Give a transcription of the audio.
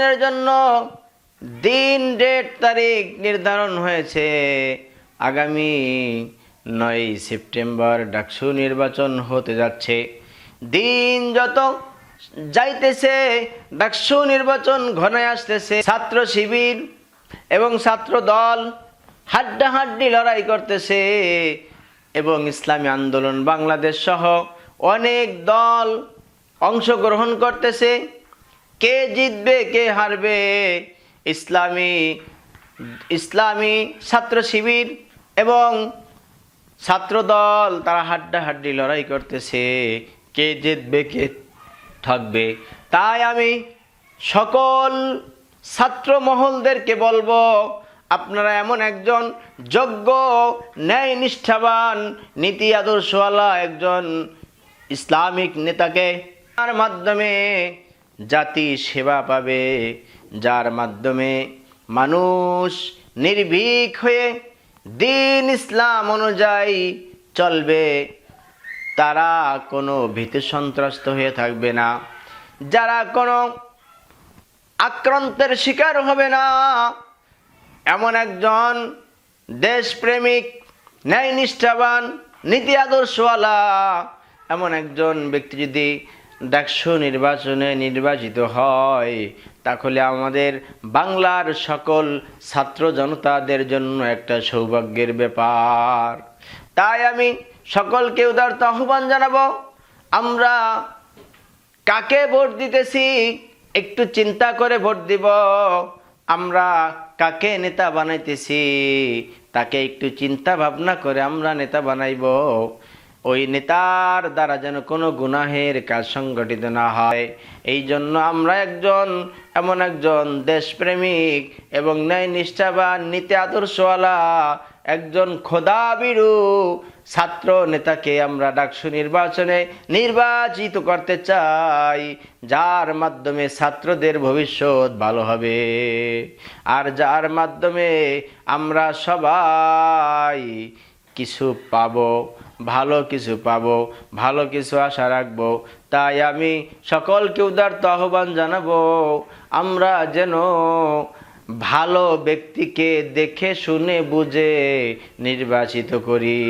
নির্বাচনের জন্য দিন, ডেট, তারিখ নির্ধারণ হয়েছে। আগামী নয় সেপ্টেম্বর ডাকসু নির্বাচন হতে যাচ্ছে। দিন যত যাইতেছে, ডাকসু নির্বাচন ঘনায় আসতেছে। ছাত্র শিবির এবং ছাত্র দল হাড্ডাহাড্ডি লড়াই করতেছে এবং ইসলামী আন্দোলন বাংলাদেশ সহ অনেক দল অংশগ্রহণ করতেছে। কে জিতবে, কে হারবে? ইসলামী ইসলামী ছাত্র শিবির এবং ছাত্রদল তারা হাড্ডাহাড্ডি লড়াই করতেছে। কে জিতবে, কে থাকবে? তাই আমি সকল ছাত্র মহলদেরকে বলব, আপনারা এমন একজন যোগ্য ন্যায় নিষ্ঠাবান নীতি আদর্শওয়ালা একজন ইসলামিক নেতাকে তার মাধ্যমে জাতি সেবা পাবে, যার মাধ্যমে মানুষ নির্ভীক হয়ে দিন ইসলাম অনুযায়ী চলবে। তারা কোনো ভীতি সন্ত্রস্ত হয়ে থাকবে না। যারা কোনো আক্রান্তের শিকার হবে না। এমন একজন দেশপ্রেমিক ন্যায় নিষ্ঠাবান নীতি আদর্শওয়ালা, এমন একজন ব্যক্তি যদি ডাকসু নির্বাচনে নির্বাচিত হয়। তাহলে আমাদের বাংলার সকল ছাত্র জনতাদের জন্য একটা সৌভাগ্যের ব্যাপার। তাই আমি সকলকে উদারত আহ্বান জানাব, আমরা কাকে ভোট দিতেছি একটু চিন্তা করে ভোট দিব। আমরা কাকে নেতা বানাইতেছি তাকে একটু চিন্তা ভাবনা করে আমরা নেতা বানাইব। ওই নেতার দ্বারা যেন কোনো গুনাহের কাজ সংগঠিত না হয়। এই জন্য আমরা একজন, এমন একজন দেশপ্রেমিক এবং ন্যায় নিষ্ঠাবান নীতি আদর্শওয়ালা, একজন খোদাবিরু ছাত্র নেতাকে আমরা ডাকসু নির্বাচনে নির্বাচিত করতে চাই, যার মাধ্যমে ছাত্রদের ভবিষ্যৎ ভালো হবে। আর যার মাধ্যমে আমরা সবাই কিছু পাবো। ভালো কিছু পাব, ভালো কিছু আশা রাখব। তাই আমি সকলকে উদারত আহ্বান জানাব, আমরা যেন ভালো ব্যক্তিকে দেখে শুনে বুঝে নির্বাচিত করি।